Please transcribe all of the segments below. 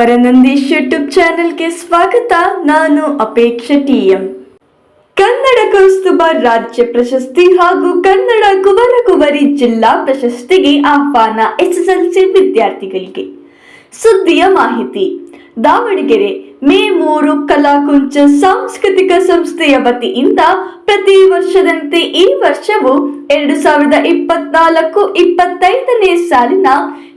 ವರನಂದೀಶ್ YouTube ಚಾನೆಲ್ಗೆ ಸ್ವಾಗತ. ನಾನು ಅಪೇಕ್ಷ ಟಿಎಂ. ಕನ್ನಡ ಕೌಸ್ತುಭ ರಾಜ್ಯ ಪ್ರಶಸ್ತಿ ಹಾಗೂ ಕನ್ನಡ ಕುವರ ಕುವರಿ ಜಿಲ್ಲಾ ಪ್ರಶಸ್ತಿಗೆ ಆಹ್ವಾನ ಎಸ್ಎಸ್ಎಲ್ಸಿ ವಿದ್ಯಾರ್ಥಿಗಳಿಗೆ. ಸುದ್ದಿಯ ಮಾಹಿತಿ. ದಾವಣಗೆರೆ, ಮೇ ಮೂರು, ಕಲಾಕುಂಚ ಸಾಂಸ್ಕೃತಿಕ ಸಂಸ್ಥೆಯ ವತಿಯಿಂದ ಪ್ರತಿ ವರ್ಷದಂತೆ ಈ ವರ್ಷವೂ ಎರಡು ಸಾವಿರದ ಇಪ್ಪತ್ನಾಲ್ಕು ಇಪ್ಪತ್ತೈದನೇ ಸಾಲಿನ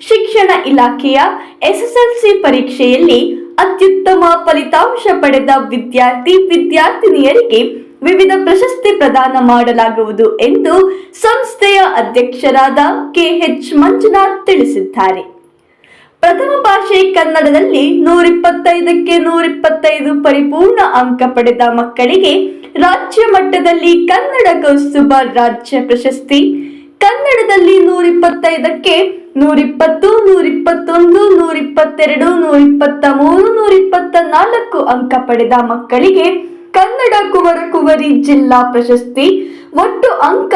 ಶಿಕ್ಷಣ ಇಲಾಖೆಯ ಎಸ್ಎಸ್ಎಲ್ಸಿ ಪರೀಕ್ಷೆಯಲ್ಲಿ ಅತ್ಯುತ್ತಮ ಫಲಿತಾಂಶ ಪಡೆದ ವಿದ್ಯಾರ್ಥಿ ವಿದ್ಯಾರ್ಥಿನಿಯರಿಗೆ ವಿವಿಧ ಪ್ರಶಸ್ತಿ ಪ್ರದಾನ ಮಾಡಲಾಗುವುದು ಎಂದು ಸಂಸ್ಥೆಯ ಅಧ್ಯಕ್ಷರಾದ ಕೆಎಚ್ ಮಂಜುನಾಥ್ ತಿಳಿಸಿದ್ದಾರೆ. ಪ್ರಥಮ ಭಾಷೆ ಕನ್ನಡದಲ್ಲಿ ನೂರಿಪ್ಪತ್ತೈದಕ್ಕೆ ನೂರಿಪ್ಪತ್ತೈದು ಪರಿಪೂರ್ಣ ಅಂಕ ಪಡೆದ ಮಕ್ಕಳಿಗೆ ರಾಜ್ಯ ಮಟ್ಟದಲ್ಲಿ ಕನ್ನಡ ಕೌಸ್ತುಭ ರಾಜ್ಯ ಪ್ರಶಸ್ತಿ. ಕನ್ನಡದಲ್ಲಿ ನೂರಿಪ್ಪತ್ತೈದಕ್ಕೆ ನೂರಿಪ್ಪತ್ತು, ನೂರಿಪ್ಪತ್ತೊಂದು, ನೂರಿಪ್ಪತ್ತೆರಡು ನೂರಿಪ್ಪತ್ತ ಮೂರು ನೂರಿಪ್ಪತ್ತ ನಾಲ್ಕು ಅಂಕ ಪಡೆದ ಮಕ್ಕಳಿಗೆ ಕನ್ನಡ ಕುವರ ಕುವರಿ ಜಿಲ್ಲಾ ಪ್ರಶಸ್ತಿ. ಒಟ್ಟು ಅಂಕ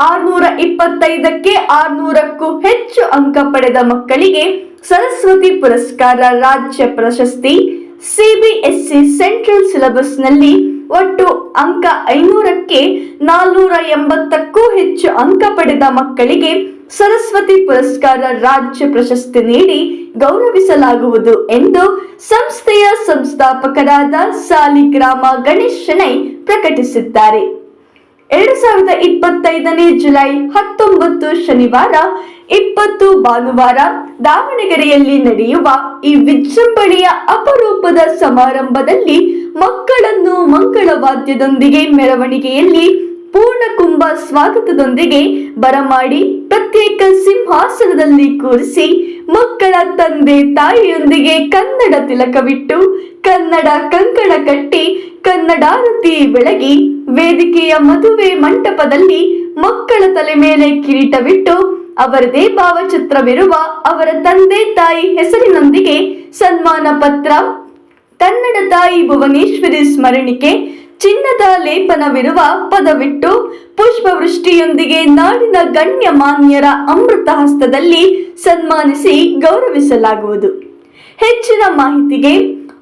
ಆರ್ನೂರ ಇಪ್ಪತ್ತೈದಕ್ಕೆ ಆರ್ನೂರಕ್ಕೂ ಹೆಚ್ಚು ಅಂಕ ಪಡೆದ ಮಕ್ಕಳಿಗೆ ಸರಸ್ವತಿ ಪುರಸ್ಕಾರ ರಾಜ್ಯ ಪ್ರಶಸ್ತಿ. ಸಿಬಿಎಸ್ಇ ಸೆಂಟ್ರಲ್ ಸಿಲೆಬಸ್ನಲ್ಲಿ ಒಟ್ಟು ಅಂಕ ಐನೂರಕ್ಕೆ ನಾಲ್ನೂರ ಎಂಬತ್ತಕ್ಕೂ ಹೆಚ್ಚು ಅಂಕ ಪಡೆದ ಮಕ್ಕಳಿಗೆ ಸರಸ್ವತಿ ಪುರಸ್ಕಾರ ರಾಜ್ಯ ಪ್ರಶಸ್ತಿ ನೀಡಿ ಗೌರವಿಸಲಾಗುವುದು ಎಂದು ಸಂಸ್ಥೆಯ ಸಂಸ್ಥಾಪಕರಾದ ಸಾಲಿಗ್ರಾಮ ಗಣೇಶ್ ಶೆಣೈ ಪ್ರಕಟಿಸಿದ್ದಾರೆ. ಎರಡು ಸಾವಿರದ ಇಪ್ಪತ್ತೈದನೇ ಜುಲೈ ಹತ್ತೊಂಬತ್ತು ಶನಿವಾರ, ಇಪ್ಪತ್ತು ಭಾನುವಾರ ದಾವಣಗೆರೆಯಲ್ಲಿ ನಡೆಯುವ ಈ ವಿಜೃಂಭಣೆಯ ಅಪರೂಪದ ಸಮಾರಂಭದಲ್ಲಿ ಮಕ್ಕಳನ್ನು ಮಂಗಳವಾದ್ಯದೊಂದಿಗೆ ಮೆರವಣಿಗೆಯಲ್ಲಿ ಪೂರ್ಣಕುಂಭ ಸ್ವಾಗತದೊಂದಿಗೆ ಬರಮಾಡಿ ಪ್ರತ್ಯೇಕ ಸಿಂಹಾಸನದಲ್ಲಿ ಕೂರಿಸಿ ಮಕ್ಕಳ ತಂದೆ ತಾಯಿಯೊಂದಿಗೆ ಕನ್ನಡ ತಿಲಕವಿಟ್ಟು ಕನ್ನಡ ಕಂಕಣ ಕಟ್ಟಿ ಕನ್ನಡಾರತಿ ಬೆಳಗಿ ವೇದಿಕೆಯ ಮದುವೆ ಮಂಟಪದಲ್ಲಿ ಮಕ್ಕಳ ತಲೆ ಮೇಲೆ ಕಿರೀಟವಿಟ್ಟು ಅವರದೇ ಭಾವಚಿತ್ರವಿರುವ ಅವರ ತಂದೆ ತಾಯಿ ಹೆಸರಿನೊಂದಿಗೆ ಸನ್ಮಾನ ಪತ್ರ, ಕನ್ನಡ ತಾಯಿ ಭುವನೇಶ್ವರಿ ಸ್ಮರಣಿಕೆ, ಚಿನ್ನದ ಲೇಪನವಿರುವ ಪದವಿಟ್ಟು ಪುಷ್ಪವೃಷ್ಟಿಯೊಂದಿಗೆ ನಾಡಿನ ಗಣ್ಯ ಮಾನ್ಯರ ಅಮೃತ ಹಸ್ತದಲ್ಲಿ ಸನ್ಮಾನಿಸಿ ಗೌರವಿಸಲಾಗುವುದು. ಹೆಚ್ಚಿನ ಮಾಹಿತಿಗೆ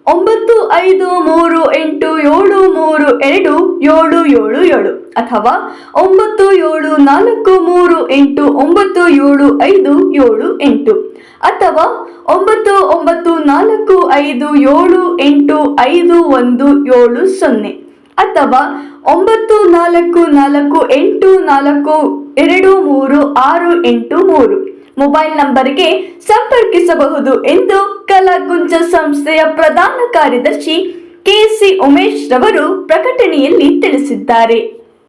ಒಂಬತ್ತು ಐದು ಮೂರು ಎಂಟು ಏಳು ಮೂರು ಎರಡು ಏಳು ಏಳು ಏಳು ಅಥವಾ ಒಂಬತ್ತು ಏಳು ನಾಲ್ಕು ಮೂರು ಎಂಟು ಒಂಬತ್ತು ಏಳು ಐದು ಏಳು ಎಂಟು ಅಥವಾ ಒಂಬತ್ತು ಒಂಬತ್ತು ನಾಲ್ಕು ಐದು ಏಳು ಎಂಟು ಐದು ಒಂದು ಏಳು ಸೊನ್ನೆ ಅಥವಾ ಒಂಬತ್ತು ನಾಲ್ಕು ನಾಲ್ಕು ಎಂಟು ನಾಲ್ಕು ಎರಡು ಮೂರು ಆರು ಎಂಟು ಮೂರು. ಮೊಬೈಲ್ ನಂಬರ್ಗೆ ಸಂಪರ್ಕಿಸಬಹುದು ಎಂದು ಕಲಾಗುಂಜ ಸಂಸ್ಥೆಯ ಪ್ರಧಾನ ಕಾರ್ಯದರ್ಶಿ ಕೆಸಿ ಉಮೇಶ್ ರವರು ಪ್ರಕಟಣೆಯಲ್ಲಿ ತಿಳಿಸಿದ್ದಾರೆ.